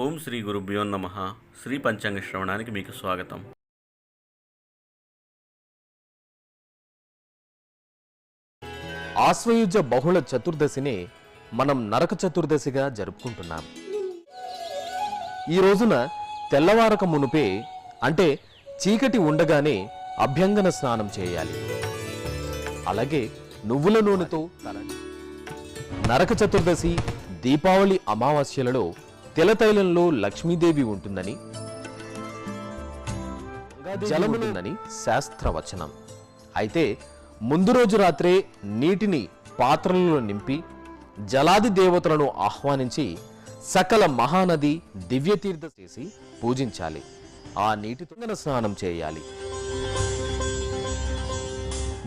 ఓం శ్రీ గురుభ్యో నమ. శ్రీ పంచాంగ శ్రవణానికి మీకు స్వాగతం. ఆశ్వయుజ బహుళ చతుర్దశిని మనం నరక చతుర్దశిగా జరుపుకుంటున్నాం. ఈ రోజున తెల్లవారక మునుపే అంటే చీకటి ఉండగానే అభ్యంగన స్నానం చేయాలి. అలాగే నువ్వుల నూనెతో నరక చతుర్దశి దీపావళి అమావాస్యలలో తిలతైలంలో లక్ష్మీదేవి ఉంటుందని జలమునుందని శాస్త్రవచనం. అయితే ముందు రోజు రాత్రే నీటిని పాత్రలలో నింపి జలాది దేవతలను ఆహ్వానించి సకల మహానది దివ్యతీర్థ చేసి పూజించాలి. ఆ నీటితో స్నానం చేయాలి.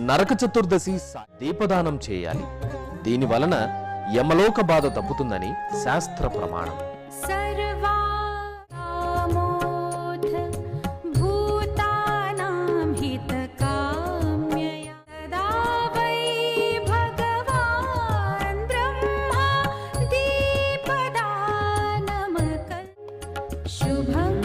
నరక చతుర్దశి దీపదానం చేయాలి. దీని వలన యమలోక బాధ తప్పుతుందని శాస్త్ర ప్రమాణం. सर्वामोध भूतानां हितकाम्यया तदा वै भगवान् ब्रह्मा दीपदानमकल्। शुभं